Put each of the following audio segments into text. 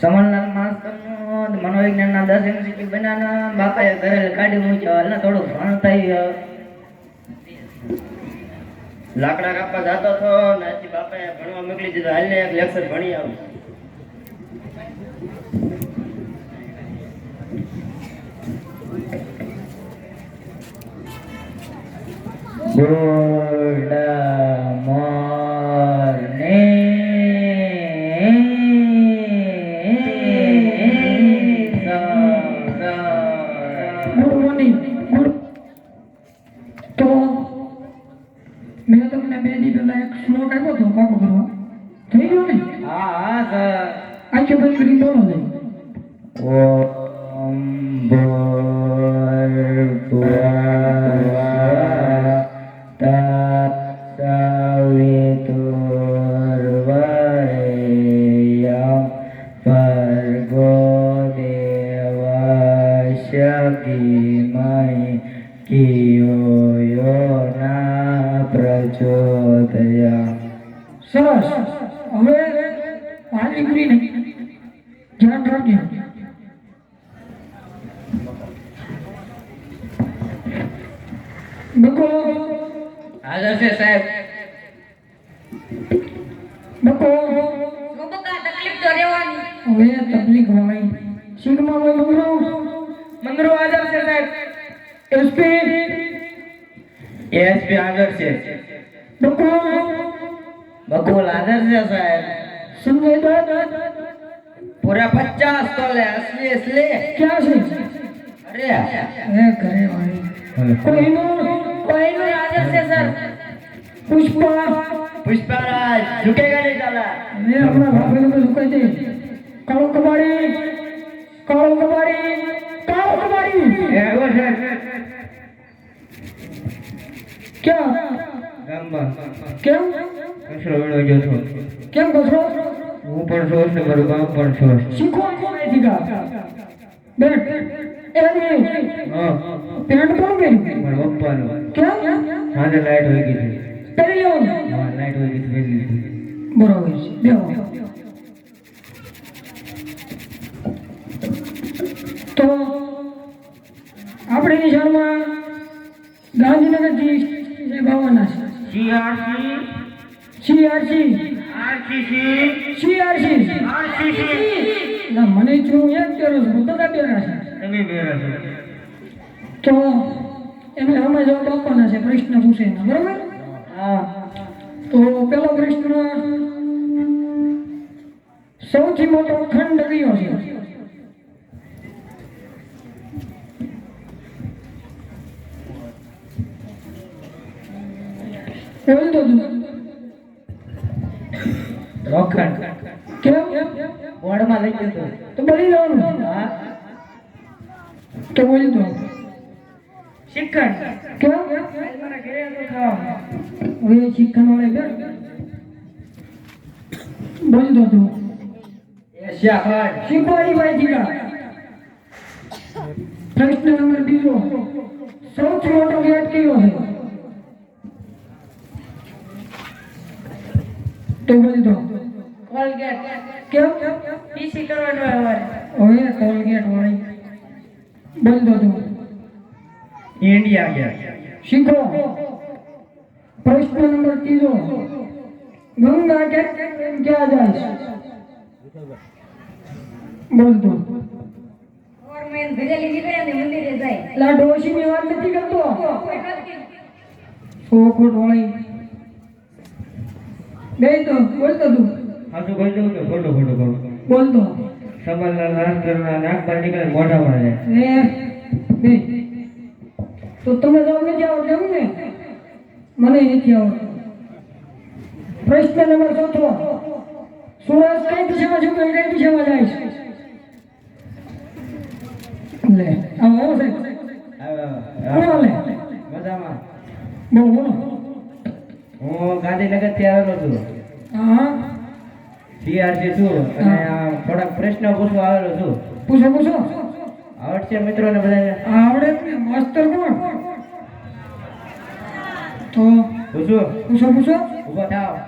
સમરલાલ માસ્તરનો મનોવિજ્ઞાનના દસ MCQ banana બાપાએ ઘરે કાઢી મૂક્યો હાલને થોડું ભણ થઈ લાકડા કાપવા જતો હતો ને બાપાએ ભણવા મોકલી દીધો. હાલને એક લેક્ચર ભણી આવું. મેં તમને બે દી પહેલા એક શ્લોક આપ્યો હતો પાકો કરવા. થઈ ગયો ને. હા હા સર. આખે ભાઈ કરી બોલો ને. પાણી કરીને ધ્યાન રાખજો બકો હાજર છે સાહેબ બકો બકા તકલીફ તો રહેવાની હવે તકલીફ હોય સિગ્મા હોય મંગરો મંદિરો હાજર છે સાહેબ એસપી એસપી હાજર છે બકો બકુલ હાજર છે સાહેબ દત્ત પૂરા પચાસ તોલે અસલી અસલી. ક્યાં છે અરે. હે ઘરે વાળી. કોઈનું કોઈનું હાજર છે સર? પુષ્પા. પુષ્પારાજ ઝુકેગા નહીં ચાલા. હવે આપણા ભાભીનું તો સુકાઈ દે કાળો કબાડી. કાળો કબાડી. કાળો કબાડી. એ આવ્યો છે ક્યાં? ગામમાં. કેમ? છો. કેમ કચરો હું પણ છો છે મારું ગામ પણ છો. શીખો અહીંથી ગા? બેટ એ હા. પેન્ટ કોણ પહેર્યું? મારા પપ્પાનું. કેમ? સાંજે લાઈટ હોય ગઈ પહેરી લેવાનું હા લાઈટ હોય ગઈ હતી વેલી બરોબર છે. બેહો. તો આપણે નિશાળમાં ગાંધીનગરથી જે ભાવના છે. સીઆરસી આરસીસી સીઆરસી આરસીસી ના મને છું એક પહેરો છું બધા પહેરા છે તમે બેરા છો તો એમને અમે જવાબ આપવાના છે પ્રશ્ન પૂછે બરોબર? હા. તો પેલો પ્રશ્ન સૌથી મોટો ખંડ કયો છે? એવું તો તું લોખંડ કેમ? વડમાં લઈ ગયો તો. બળી જવાનું. હા. તો બોલી દો શિક્ષણ કેમ? મારા ઘરે તો ખાવા હવે શિક્ષણ વાળે બેઠ બોલ તો તું શીખવાડી માહિતી કા પ્રશ્ન નંબર બીજો. સૌથી મોટો ગેટ કયો છે? તો બોલી દો કોલગેટ. કેમ પીસી કરવાનો અમારે. ઓય કોલગેટ વાળી બોલ દો. તું ઇન્ડિયા ગયા. શીખો. પ્રશ્ન નંબર ત્રીજો. ગંગા કે ક્યાં જાય છે? બોલ દો. ગવર્મેન્ટ ભરેલી નીકળે મંદિરે જાય. ડોશીની વાત નથી કરતો. વાળી બે તો બોલ તો હાથું કહી દઉં કે ખોટું ખોટું કહું બોલ તો. સંબંધના નાસ્તરના નાક પર નીકળે મોઢામાં જાય. એ તો તમે જવાબ ને આવડતો જેમ ને? મને નથી આવડતું. પ્રશ્ન નંબર ચોથો. સૂરજ કઈ દિશામાં છું કઈ દિશામાં જાય છે? લે આવો આવો સાહેબ. લે મજામાં. બોલો બોલો. હું ગાંધીનગરથી આવેલો છું. હા. સીઆરસી છું અને થોડાક પ્રશ્ન પૂછવા આવેલો છું. પૂછો પૂછો. આવડશે મિત્રોને બધાને? આવડે મસ્ત ને માસ્તર કોણ? તો પૂછો. પૂછો પૂછો. ઊભો થાવ.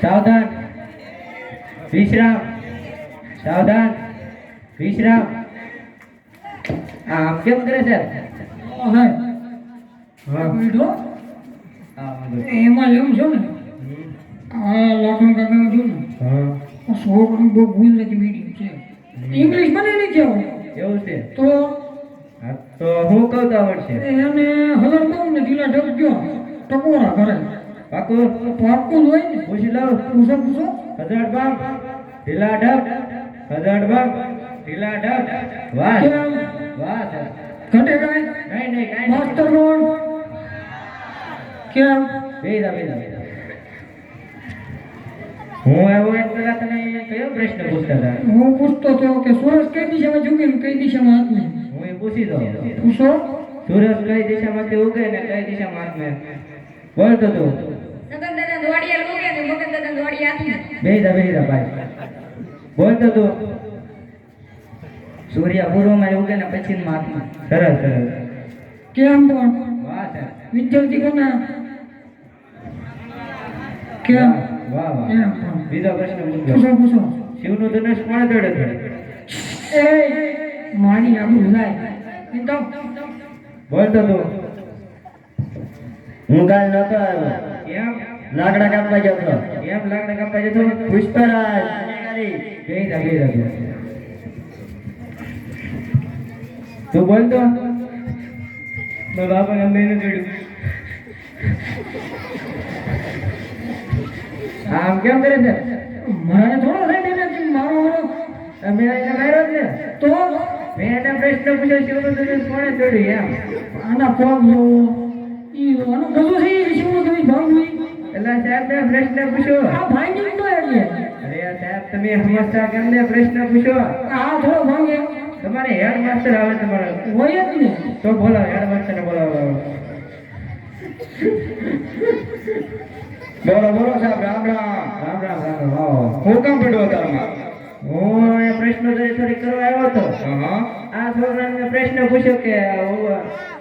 સાવધાન. વિશ્રામ. સાવધાન. વિશ્રામ. આમ કેમ કરે છે. એમાં લેવું છું ને. આ લાખણ કાકા છું ને? હા. છોકરું બહુ ગુજરાતી મીડિયમ છે. ઇંગ્લિશ મને નથી આવડતું એવું છે? તો? તો હું કહું તો આવડશે? એને હલર કહું ને ઢીલા ઢગ ગયો. ટકોરા કરે પાકું? પાકું હોય ને. પૂછી લઉં. પૂછો પૂછો. હજાર બામ ઢીલા ઢબ હજાર બામ ઢીલા ઢબ વાહ વાહ ઘટે કાંઈ? નહીં નહીં. કાંઈ માસ્તર કોણ કેમ બેદા બેદા હું આવ્યો એમ પેલા તને કયો પ્રશ્ન પૂછતા હતા? હું પૂછતો હતો કે સુરજ કઈ દિશામાં ઝૂકે ને કઈ દિશામાં હાથમે હું એ પૂછી દઉં. પૂછો. સૂરજ કઈ દિશામાંથી ઉગે ને કઈ દિશામાં હાથમે મેં તું. સગન દાદા દોડિયા ને દોડિયા હાથી. બેદા બેદા ભાઈ. બોલતો તું. સૂર્ય પૂર્વમાં ઉગે ને પશ્ચિમમાં હાથમાં. સરસ સરસ. કેમ પણ? વાહ સર વિદ્યાર્થી કોના? કેમ? વાહ વાહ બીજા પ્રશ્ન પૂછો. પૂછો શિવનું ધનુષ કોણ તોડ્યું હતું એ માની આબુ લાય એમ તો બોલતો તું હું કાલ નતો આવ્યો. કેમ? લાકડા કાપવા જતો કેમ લાકડા કાપવા જતો પુષ્પરાજ. કઈ રાખી બેદા તું બોલતો મારા બાપા ગમે એને જોડ્યું આમ કેમ કરે છે? મને થોડો ને કે મારો મારો તમે એને માર્યો છે તો મેં એને પ્રશ્ન પૂછ્યો શિવનું ધનુષ કોણે તોડ્યું એમ. આના પગ જો ઈ આનો ગજો છે ઈ શિવનો તમે ભાંગવી એટલે સાહેબ ને પ્રશ્ન પૂછ્યો. આ ભાંગી તો એટલે. અરે સાહેબ તમે હમેશા કેમ ને પ્રશ્ન પૂછો? આ થોડો ભાંગે. તમારે હેડ માસ્ટર આવે તમારે. હોય જ ને. તો બોલાવો હેડ માસ્ટર બોલાવો. બોલો બોલો સાહેબ રામ રામ. રામ રામ રામ રામ હું કામ પડ્યો તારમાં હું એ પ્રશ્ન થોડી કરવા આવ્યો હતો. આ છોકરાને પ્રશ્ન પૂછ્યો કે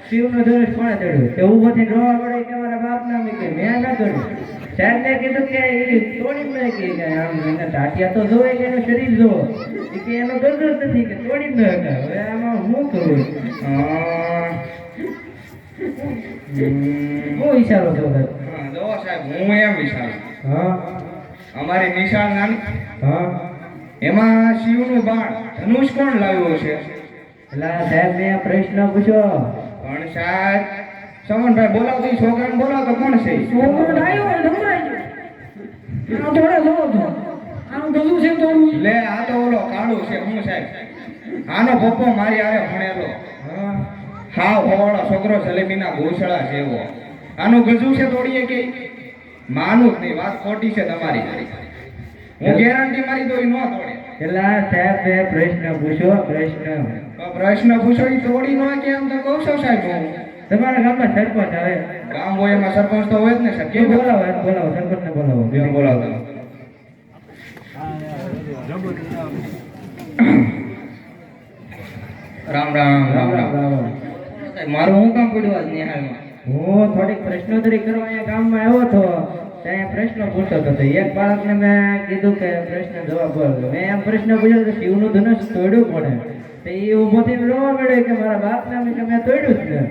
શિવનો ધનુષ કોણે ચડ્યું તે ઊભો થઈને રોવા પડે કે મારા બાપ ના મેં કે મેં ના ચડ્યું સાહેબને કીધું કે એ તોડી નાખી કે આમ એને ટાટિયા તો જોવે કે એનું શરીર જોવો. કે એનો ગરજો નથી કે તોડી ન શકાય હવે આમાં હું કરું? હું. ઈશારો જો સાહેબ હું એમ વિચારું હા. અમારી નિશાળ નાની. હા. એમાં શિવનું બાણ ધનુષ કોણ લાવ્યો છે? એટલે સાહેબ મેં પ્રશ્ન પૂછ્યો. પણ સાહેબ સમનભાઈ બોલાવતો છોકરાને બોલાવતો કોણ છે? છોકરો ડાયો હોય ડમરાઈ ગયો આ થોડા જોવો આનું ગજું છે તો લે આ તો ઓલો કાળો છે હું સાહેબ. આનો પપ્પો મારી આરે ભણેલો. હા. હાવ હોવાળો છોકરો જલેબીના ઘોસળા જેવો. આનું ગજુ છે તોડીએ કે માનું નહીં વાત ખોટી છે તમારી. હું ગેરંટી મારી ઈ ન તોડે. પેલા સાહેબ બે પ્રશ્ન પૂછ્યો પ્રશ્ન. પ્રશ્ન પૂછો એ તોડી ન કે એમ તો કહું છો સાહેબ હું. તમારા ગામમાં સરપંચ આવે? ગામ હોય એમાં સરપંચ તો હોય જ ને સાહેબ. કેમ બોલાવો બોલાવો સરપંચને બોલાવો. કેમ બોલાવતો રામ રામ રામ રામ. મારું હું કામ પડ્યું આજ નિહાળમાં? હું થોડીક પ્રશ્નોત્તરી કરવા અહીંયા ગામમાં આવ્યો હતો, ત્યાં પ્રશ્ન પૂછતો હતો. એક બાળકને મેં કીધું કે પ્રશ્ન જવાબ બોલ. મેં એમ પ્રશ્ન પૂછ્યો કે શિવનું ધનુષ તોડ્યું પડે તો એ ઊભો થઈને રોવા મળ્યો કે મારા બાપને મેં કે મેં તોડ્યું જ ને.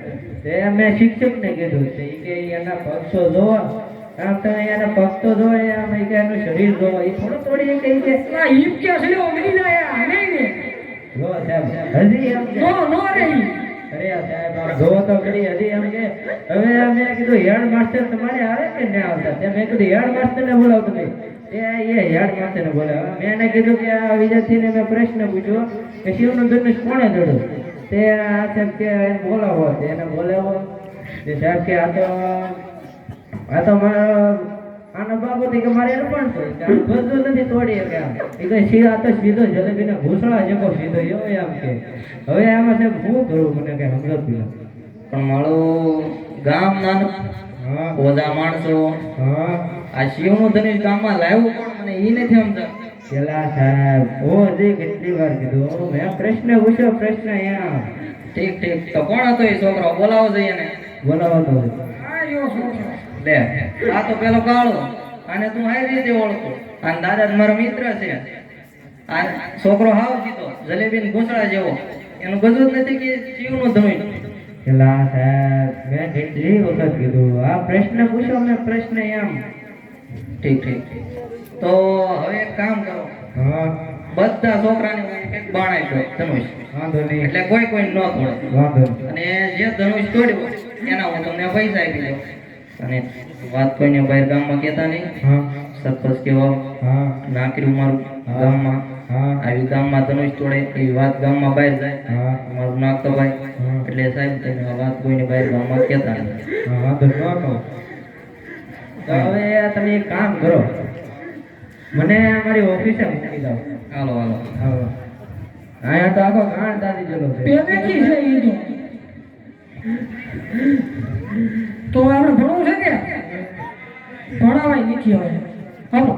તે મેં શિક્ષકને કીધું. એ કે એના પક્ષો જોવા આમ તમે એના પગ તો આમ કે એનું શરીર જોવા એ થોડું તોડી કે કે, ના હિપ કે છે ઓ મરી જાય નહીં ને જો સાહેબ, હજી એમ નો નો રે આ સાહેબ જોવો તો ખરી. હજી હવે મેં કીધું, હેડ માસ્ટર તમારે આવે કે આવતા? તે મેં કીધું, હેડ માસ્ટર ને તમે એ હેડ માસ્ટર બોલાવે. મેં કીધું કે આ વિદ્યાર્થીને મેં પ્રશ્ન પૂછ્યો કે શિવનું ધનુષ કોણે જોડું તે આ સાહેબ કે બોલાવો. એને બોલાવો. સાહેબ કે આ તો આ તો મારો આનો બાબુ કે મારે એનું પણ કે આ બધું નથી તોડી કે આમ. એ કહે સી તો સીધો જલેબીના ઘૂસળા જેવો સીધો એવો કે. હવે આમાં સાહેબ શું કરું? મને કઈ સમજાતું પણ મારો ગામ નાનું. હા. માણસો. હા. આ શિવનું ધનુષ ગામમાં લાવ્યું મને ઈ નથી સમજણ પેલા સાહેબ ઓ કેટલી વાર કીધું મેં પ્રશ્ન પૂછ્યો પ્રશ્ન અહીંયા. ઠીક ઠીક. તો કોણ હતો એ છોકરો? બોલાવો જઈએ ને. બોલાવો તો. આ છોકરો લે આ તો પેલો કાળો. અને તું આવી રીતે ઓળખો. અને દાદા મારો મિત્ર છે. આ છોકરો હાવ જીતો. જલેબી ને ઘૂંસડા જેવો. એનું બધું જ નથી કે શિવનું ધનુષ પેલા સાહેબ મેં કેટલી વખત કીધું આ પ્રશ્ન પૂછો મેં પ્રશ્ન એમ. ઠીક ઠીક તો હવે એક કામ કરો. હા. બધા છોકરાને એક બાણ આપ્યો ધનુષ. વાંધો નહીં. એટલે કોઈ કોઈ ન તોડે. વાંધો અને જે ધનુષ તોડ્યું એના હું તમને પૈસા આપી દઉં. અને વાત કોઈને બહાર ગામમાં કહેતા નહીં. હા. સરપંચ કેવો હા. નાકર્યું મારું ગામમાં. હા. આવી ગામમાં ધનુષ તોડે એવી વાત ગામમાં બહાર જાય. હા. મારું નાખતો ભાઈ હા. એટલે સાહેબ તમે વાત કોઈને બહાર ગામમાં કહેતા નહીં. હા ન તો હવે તમે એક કામ કરો. મને મારી ઓફિસે મૂકી દો. હાલો હાલો. હાલો. અહીંયા તો આખો ગાણ દાદી જેલો છે. તો. તો આપણે ભણવું છે કે? ભણાવાય નથી હોય હાલો